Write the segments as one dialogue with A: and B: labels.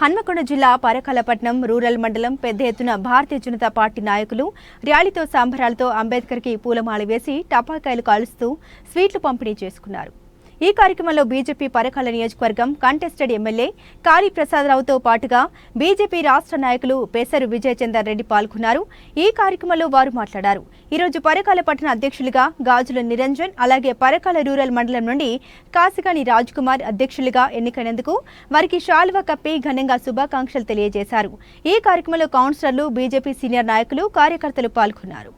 A: హన్మకొండ జిల్లా పరకాలపట్నం రూరల్ మండలం పెద్ద ఎత్తున భారతీయ జనతా పార్టీ నాయకులు ర్యాలీతో సంబరాలతో అంబేద్కర్కి పూలమాల వేసి టపాకాయలు కాలుస్తూ స్వీట్లు పంపిణీ చేసుకున్నారు. ఈ కార్యక్రమంలో బీజేపీ పరకాల నియోజకవర్గం కంటెస్టెడ్ ఎమ్మెల్యే కాళీ ప్రసాదరావుతో పాటుగా బీజేపీ రాష్ట్ర నాయకులు పెసరు విజయచందర్ రెడ్డి పాల్గొన్నారు. ఈ కార్యక్రమంలో వారు మాట్లాడారు. ఈరోజు పరకాల పట్టణ అధ్యక్షులుగా గాజుల నిరంజన్ అలాగే పరకాల రూరల్ మండలం నుండి కాసిగాని రాజ్ కుమార్ అధ్యక్షులుగా ఎన్నికైనందుకు వారికి శాలువా కప్పి ఘనంగా శుభాకాంక్షలు తెలియజేశారు. ఈ కార్యక్రమంలో కౌన్సిలర్లు బీజేపీ సీనియర్ నాయకులు కార్యకర్తలు పాల్గొన్నారు.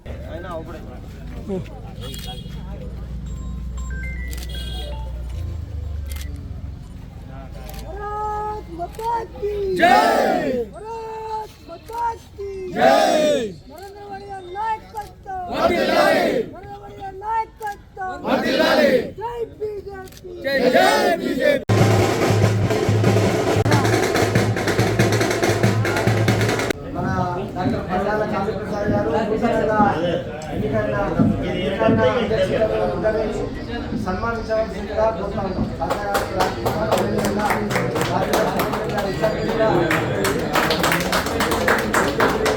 B: की जय। भारत माता की। जय। नरेंद्र वडिया नायक करता वडिलाले तो। नरेंद्र वडिया नायक करता वडिलाले तो। जय बीजेपी। जय जय बीजेपी।
C: డాక్టర్ పల్లాల కామప్రసాద్ గారు ఎన్నికైన ఎన్నికైన సన్మానించవలసిందిగా కోరుతా ఉన్నాం కాకా గారు, రాజకుమార్, అదేవిధంగా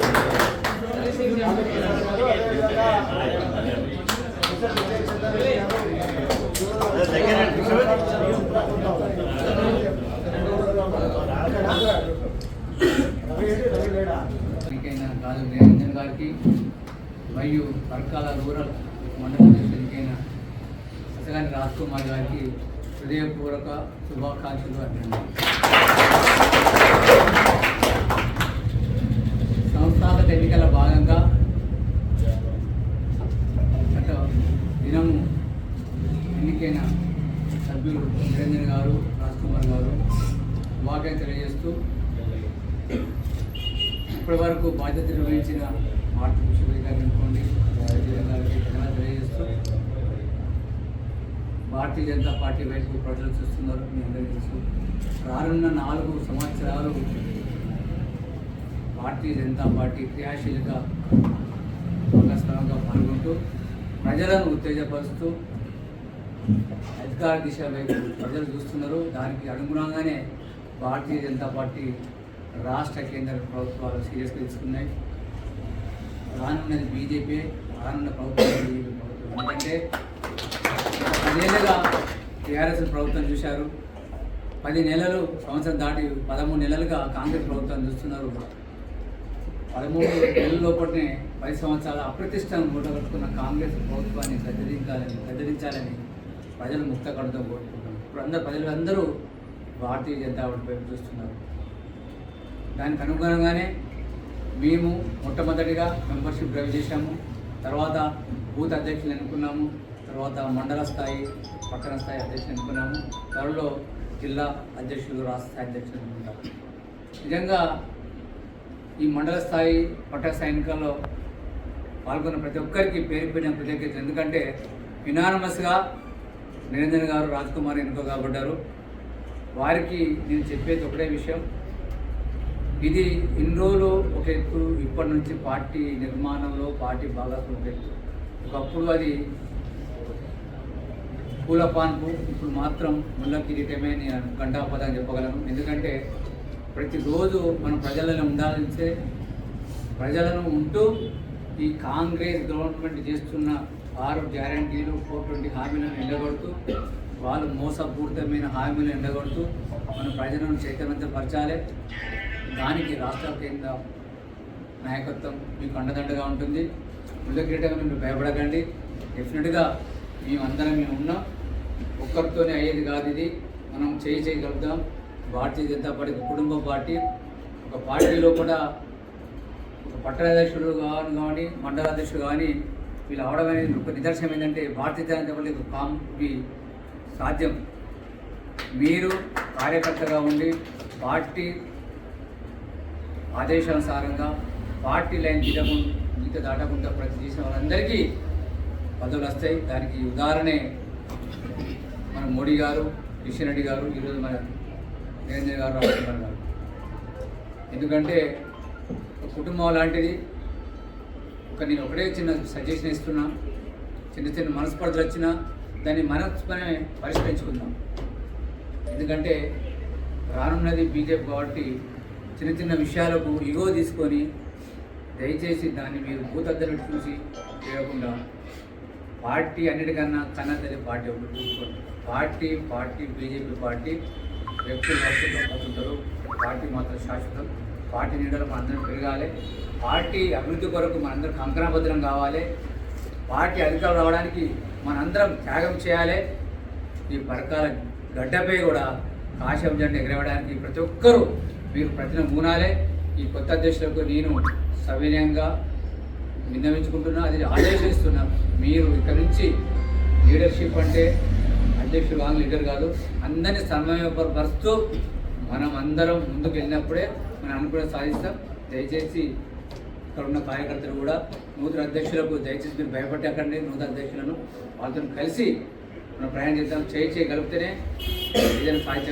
C: రాజరాజేశ్వరి గారు ఇద్దరు కూడా అదేవిధంగా మిస్టర్ విజయ్ చంద్ర రెడ్డి గారు
D: ఎన్నికైన గాజు నిరంజన్ గారికి మరియు పర్కాల రూరల్ మండల అధ్యక్షుడు ఎన్నికైన ససగాని రాజ్ కుమార్ గారికి హృదయపూర్వక శుభాకాంక్షలు అభినందనలు ఇప్పటి వరకు బాధ్యత నిర్వహించిన మార్పు ముఖ్యమంత్రి గారు అనుకోండి. గారికి ధన్యవాదాలు తెలియజేస్తూ భారతీయ జనతా పార్టీ వైపు ప్రజలు చూస్తున్నారు. మీ అందరికీ తెలుసు. రానున్న నాలుగు సంవత్సరాలు భారతీయ జనతా పార్టీ క్రియాశీలక భాగస్వామ్యంగా పాల్గొంటూ ప్రజలను ఉత్తేజపరుస్తూ అధికార దిశ వైపు ప్రజలు చూస్తున్నారు. దానికి అనుగుణంగానే భారతీయ జనతా పార్టీ రాష్ట్ర కేంద్ర ప్రభుత్వాలు సీరియస్గా తీసుకున్నాయి. రానున్నది బీజేపీ రానున్న ప్రభుత్వం BJP ప్రభుత్వం. ఎందుకంటే పదేళ్ళుగా టీఆర్ఎస్ ప్రభుత్వం చూశారు. పది నెలలు సంవత్సరం దాటి పదమూడు నెలలుగా కాంగ్రెస్ ప్రభుత్వం చూస్తున్నారు. పదమూడు నెలల లోపలనే పది సంవత్సరాల అప్రతిష్టను మూటగట్టుకున్న కాంగ్రెస్ ప్రభుత్వాన్ని గద్దరించాలని గద్దరించాలని ప్రజలు ముక్త కడుతూ కోరుకుంటున్నారు ఇప్పుడు అందరు ప్రజలందరూ భారతీయ జనతా పార్టీ వైపు చూస్తున్నారు. దానికి అనుగుణంగానే మేము మొట్టమొదటిగా మెంబర్షిప్ డ్రైవ్ చేశాము. తర్వాత బూత్ అధ్యక్షులు ఎన్నుకున్నాము. తర్వాత మండల స్థాయి పట్టణ స్థాయి అధ్యక్షులు ఎన్నుకున్నాము. త్వరలో జిల్లా అధ్యక్షులు రాష్ట్ర స్థాయి అధ్యక్షులు ఎన్నుకుంటారు. నిజంగా ఈ మండల స్థాయి పట్టణ స్థాయి ఎన్నికల్లో పాల్గొన్న ప్రతి ఒక్కరికి పేరు పెట్టిన కృతజ్ఞత ఎందుకంటే యునానమస్గా నిరంజన్ గారు రాజ్ కుమార్ ఎన్నుకోగబడ్డారు. వారికి నేను చెప్పేది ఒకటే విషయం. ఇది ఇన్ని రోజులు ఒక ఎత్తు ఇప్పటి నుంచి పార్టీ నిర్మాణంలో పార్టీ భాగస్వామ్యం ఒక ఎత్తు. ఒకప్పుడు అది పూల పాన్పు ఇప్పుడు మాత్రం ముళ్ళ కిరీటమే నేను గంటాపదని చెప్పగలను. ఎందుకంటే ప్రతిరోజు మనం ప్రజలను ఉండాలంటే ప్రజలను ఉంటూ ఈ కాంగ్రెస్ గవర్నమెంట్ చేస్తున్న ఆరు గ్యారంటీలు ఫోర్ ట్వంటీ హామీలను ఎండగొడుతూ వాళ్ళు మోసపూరితమైన హామీలు ఎండగొడుతూ మన ప్రజలను చైతన్యపరచాలి దానికి రాష్ట్ర కేంద్ర నాయకత్వం మీకు అండదండగా ఉంటుంది. ముళ్ళకిరీటంగా మీరు భయపడకండి. డెఫినెట్గా మేమందరం మేము ఉన్నాం. ఒక్కరితోనే అయ్యేది కాదు ఇది. మనం చేయి చేయగలుగుతాం భారతీయ జనతా పార్టీ ఒక కుటుంబ పార్టీ. ఒక పార్టీలో కూడా ఒక పట్టణాధ్యక్షుడు కావాలి కానీ మండల అధ్యక్షుడు కానీ వీళ్ళు అవడం అనేది ఒక నిదర్శనం ఏంటంటే భారతీయ జనతా పార్టీ ఒక కామ్ మీ సాధ్యం. మీరు కార్యకర్తగా ఉండి పార్టీ ఆదేశానుసారంగా పార్టీ లైన్ తీయకుండా గీత దాటకుండా ప్రతి చేసిన వాళ్ళందరికీ పదవులు వస్తాయి. దానికి ఉదాహరణే మన మోడీ గారు కిషన్ రెడ్డి గారు ఈరోజు మన నరేంద్ర గారు రాజకీయ గారు. ఎందుకంటే ఒక కుటుంబం లాంటిది. ఒక నేను ఒకటే చిన్న సజెషన్ ఇస్తున్నా. చిన్న చిన్న మనస్పర్ధలు వచ్చినా దాన్ని మనస్పనే పరిష్కరించుకుందాం. ఎందుకంటే రానున్నది బీజేపీ కాబట్టి చిన్న చిన్న విషయాలకు ఇగో తీసుకొని దయచేసి దాన్ని మీరు భూతద్దరు చూసి చేయకుండా పార్టీ అన్నిటికన్నా కన్నతల్లి పార్టీ ఒకటి చూసుకోండి. పార్టీ పార్టీ బీజేపీ పార్టీ వ్యక్తులు భవిష్యత్తులో పోతుంటారు. పార్టీ మాత్రం శాశ్వతం. పార్టీ నీడలు మనందరం పెరగాలి. పార్టీ అభివృద్ధి కొరకు మనందరం కంకణభద్రం కావాలి. పార్టీ అధికారం రావడానికి మనందరం త్యాగం చేయాలి. ఈ పరకాల గడ్డపై కూడా కాశం జెండా ఎగరవడానికి ప్రతి ఒక్కరూ మీరు ప్రతిన మూనాలే ఈ కొత్త అధ్యక్షులకు నేను సవినయంగా విన్నవించుకుంటున్నా అది ఆదేశిస్తున్నా. మీరు ఇక్కడ నుంచి లీడర్షిప్ అంటే అధ్యక్షుడు కాదు లీడర్ కాదు అందరినీ సమయపరుస్తూ మనం అందరం ముందుకు వెళ్ళినప్పుడే మనం అనుకునే సాధిస్తాం. దయచేసి ఇక్కడ ఉన్న కార్యకర్తలు కూడా నూతన అధ్యక్షులకు దయచేసి మీరు భయపడకండి నూతన అధ్యక్షులను వాళ్ళతో కలిసి మనం ప్రయాణం చేద్దాం. చేయి చేయగలిగితేనే ఏదైనా సాధించగలం.